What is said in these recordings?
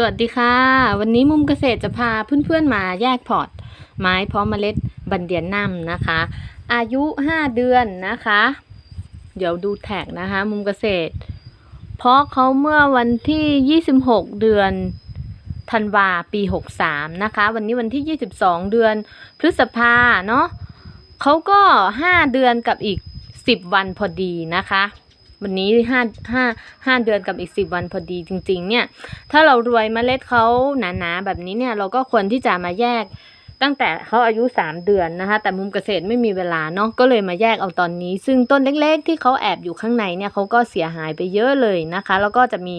สวัสดีค่ะ วันนี้มุมเกษตรจะพาเพื่อนๆมาแยกพอร์ต ไม้เพาะเมล็ดบันเดียนนัมนะคะ อายุ 5 เดือนนะคะ เดี๋ยวดูแท็กนะคะ มุมเกษตร เพราะเขาเมื่อวันที่ 26 เดือนธันวาปี 63 นะคะ วันนี้วันที่ 22 เดือนพฤษภาเนาะเขาก็ 5 เดือนกับอีก 10 วันพอดีนะคะ วันนี้ห้าห้าห้าเดือนกับอีกสิบวันพอดีจริง ๆ เนี่ย ถ้าเรารวยเมล็ดเขาหนาๆแบบนี้เนี่ยเราก็ควรที่จะมาแยกตั้งแต่เขาอายุสามเดือนนะคะ แต่มุมเกษตรไม่มีเวลาเนาะก็เลยมาแยกเอาตอนนี้ ซึ่งต้นเล็กๆ ที่เขาแอบอยู่ข้างในเนี่ยเขาก็เสียหายไปเยอะเลยนะคะ แล้วก็จะมี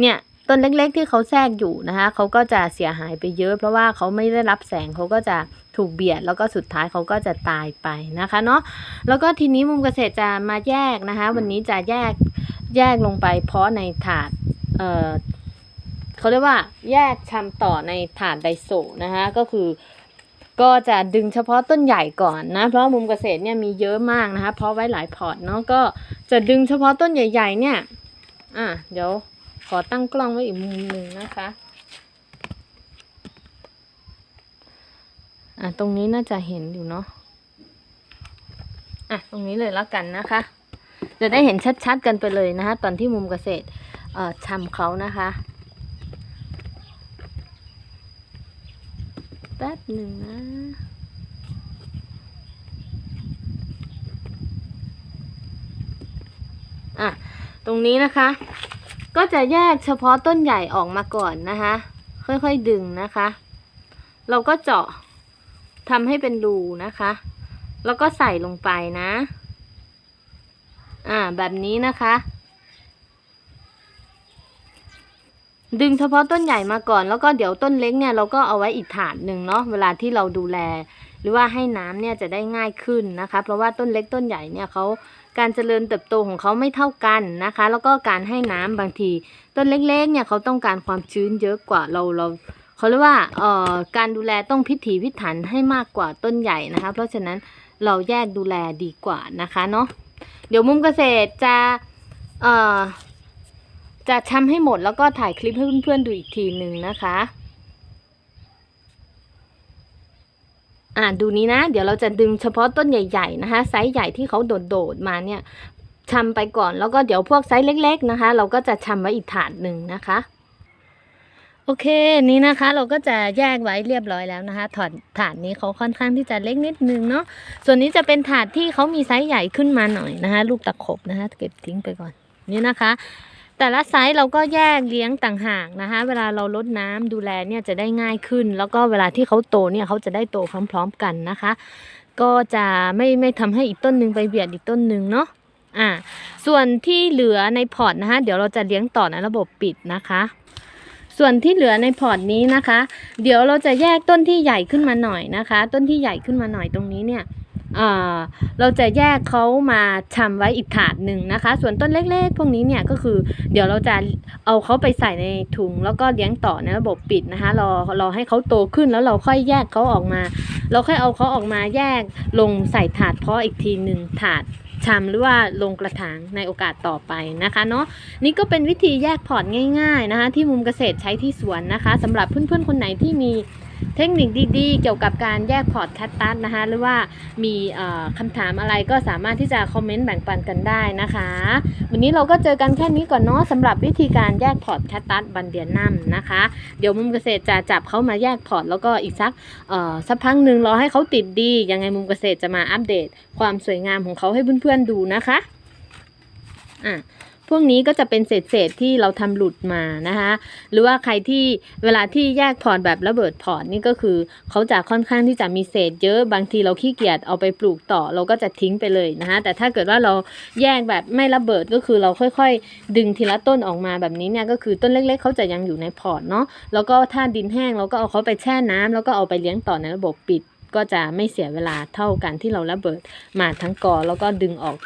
เนี่ย ต้นเล็กๆ ที่เขาแทรกอยู่นะคะเขาก็จะเสียหายไปเยอะ เพราะว่าเขาไม่ได้รับแสงเขาก็จะถูกเบียด แล้วก็สุดท้ายเขาก็จะตายไปนะคะเนาะแล้วก็ทีนี้มุมเกษตรจะมาแยกนะคะ วันนี้จะแยกแยกลงไป เพาะในถาดเอ่อเขาเรียกว่าแยกชำต่อในถาดไดโซนะคะก็คือก็จะดึงเฉพาะต้นใหญ่ก่อนนะ เพราะมุมเกษตรเนี่ยมีเยอะมากนะคะ เพราะไว้หลายพอร์ตเนาะก็จะดึงเฉพาะต้นใหญ่ ๆ เนี่ย อะเดี๋ยว ขอตั้งกล้องไว้อีกมุมหนึ่งนะคะ อะตรงนี้น่าจะเห็นอยู่เนาะ อะตรงนี้เลยแล้วกันนะคะ จะได้เห็นชัดๆกันไปเลยนะคะ ตอนที่มุมเกษตรเอ่อชำเขานะคะแป๊บหนึ่งนะอะ ตรงนี้นะคะ ก็จะแยกเฉพาะต้นใหญ่ออกมาก่อนนะคะ ค่อยๆดึงนะคะ เราก็เจาะทำให้เป็นรูนะคะ แล้วก็ใส่ลงไปนะ อ่าแบบนี้นะคะ ดึงเฉพาะต้นใหญ่มาก่อน แล้วก็เดี๋ยวต้นเล็กเนี่ยเราก็เอาไว้อีกถาดหนึ่งเนาะเวลาที่เราดูแล หรือว่าให้น้ำเนี่ยจะได้ง่ายขึ้นนะคะ เพราะว่าต้นเล็กต้นใหญ่เนี่ยเขา การเจริญเติบโตของเขาไม่เท่ากันนะคะ แล้วก็การให้น้ำบางที ต้นเล็กๆเนี่ยเขาต้องการความชื้นเยอะกว่าเราเราเขาเรียกว่าเอ่อการดูแลต้องพิถีพิถันให้มากกว่าต้นใหญ่นะคะ เพราะฉะนั้นเราแยกดูแลดีกว่านะคะเนาะเดี๋ยวมุมเกษตรจะเอ่อจะทำให้หมดแล้วก็ถ่ายคลิปให้เพื่อนๆดูอีกทีหนึ่งนะคะ อ่าดูนี้นะ เดี๋ยวเราจะดึงเฉพาะต้นใหญ่ๆนะคะ ไซส์ใหญ่ที่เขาโดดๆมาเนี่ยชำไปก่อนแล้วก็เดี๋ยวพวกไซส์เล็ก ๆนะคะ เราก็จะชำไว้อีกถาดหนึ่งนะคะโอเคนี่นะคะเราก็จะแยกไว้เรียบร้อยแล้วนะคะถาดถาดนี้เขาค่อนข้างที่จะเล็กนิดนึงเนาะส่วนนี้จะเป็นถาดที่เขามีไซส์ใหญ่ขึ้นมาหน่อยนะคะ ลูกตะขบนะคะเก็บทิ้งไปก่อนนี่นะคะ แต่ละไซส์เราก็แยกเลี้ยงต่างหากนะคะ เวลาเราลดน้ำดูแลเนี่ยจะได้ง่ายขึ้น แล้วก็เวลาที่เขาโตเนี่ยเขาจะได้โตพร้อม ๆ กันนะคะ ก็จะไม่ไม่ทำให้อีกต้นหนึ่งไปเบียดอีกต้นหนึ่งเนาะอ่าส่วนที่เหลือในพอร์ตนะคะ เดี๋ยวเราจะเลี้ยงต่อในระบบปิดนะคะ ส่วนที่เหลือในพอร์ตนี้นะคะ เดี๋ยวเราจะแยกต้นที่ใหญ่ขึ้นมาหน่อยนะคะ ต้นที่ใหญ่ขึ้นมาหน่อยตรงนี้เนี่ย เอ่อเราจะแยกเขามาชำไว้อีกถาดหนึ่งนะคะ ส่วนต้นเล็กๆ พวกนี้เนี่ยก็คือเดี๋ยวเราจะเอาเขาไปใส่ในถุง แล้วก็เลี้ยงต่อในระบบปิดนะคะรอรอให้เขาโตขึ้นแล้วเราค่อยแยกเขาออกมา เราค่อยเอาเขาออกมาแยกลงใส่ถาดเพาะอีกทีหนึ่งถาดชำหรือว่าลงกระถางในโอกาสต่อไปนะคะเนาะนี่ก็เป็นวิธีแยกพอร์ตง่าย ๆนะคะ ที่มุมเกษตรใช้ที่สวนนะคะสำหรับเพื่อนๆคนไหนที่มี เทคนิคดีๆ เกี่ยวกับการแยกพอร์ตแคตตัสนะคะ หรือว่ามีคำถามอะไรก็สามารถที่จะคอมเมนต์แบ่งปันกันได้นะคะ วันนี้เราก็เจอกันแค่นี้ก่อนเนาะสำหรับวิธีการแยกพอร์ตแคตตัสบันเดียนนัมนะคะ เดี๋ยวมุมเกษตรจะจับเขามาแยกพอร์ตแล้วก็อีกสักสักพักหนึ่งรอให้เขาติดดี ยังไงมุมเกษตรจะมาอัปเดต ความสวยงามของเขาให้เพื่อนๆดูนะคะอะ พวกนี้ก็จะเป็นเศษๆที่เราทำหลุดมานะคะหรือว่าใครที่เวลาที่แยกพอร์ตแบบระเบิดพอร์ตนี่ก็คือเขาจะค่อนข้างที่จะมีเศษเยอะบางทีเราขี้เกียจเอาไปปลูกต่อเราก็จะทิ้งไปเลยนะคะแต่ถ้าเกิดว่าเราแยกแบบไม่ระเบิดก็คือเราค่อยๆ ดึงทีละต้นออกมาแบบนี้เนี่ยก็คือต้นเล็กๆเขาจะยังอยู่ในพอร์ตเนาะแล้วก็ถ้าดินแห้งเราก็เอาเขาไปแช่น้ำแล้วก็เอาไปเลี้ยงต่อในระบบปิดก็จะไม่เสียเวลาเท่ากันที่เราระเบิดมาทั้งกอแล้วก็ดึงออก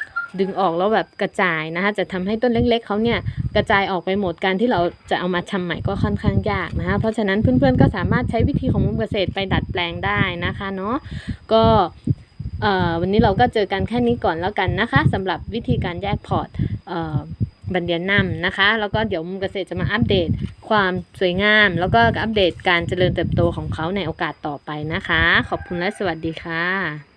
ดึงออกแล้วแบบกระจายนะคะจะทำให้ต้นเล็กๆเขาเนี่ยกระจายออกไปหมดการที่เราจะเอามาทำใหม่ก็ค่อนข้างยากนะคะเพราะฉะนั้นเพื่อนๆก็สามารถใช้วิธีของมุมเกษตรไปดัดแปลงได้นะคะเนาะก็วันนี้เราก็เจอกันแค่นี้ก่อนแล้วกันนะคะสำหรับวิธีการแยกพอร์ตบันเดียนนำนะคะ แล้วก็เดี๋ยวมุมเกษตรจะมาอัปเดตความสวยงาม แล้วก็อัปเดตการเจริญเติบโตของเขาในโอกาสต่อไปนะคะ ขอบคุณและสวัสดีค่ะ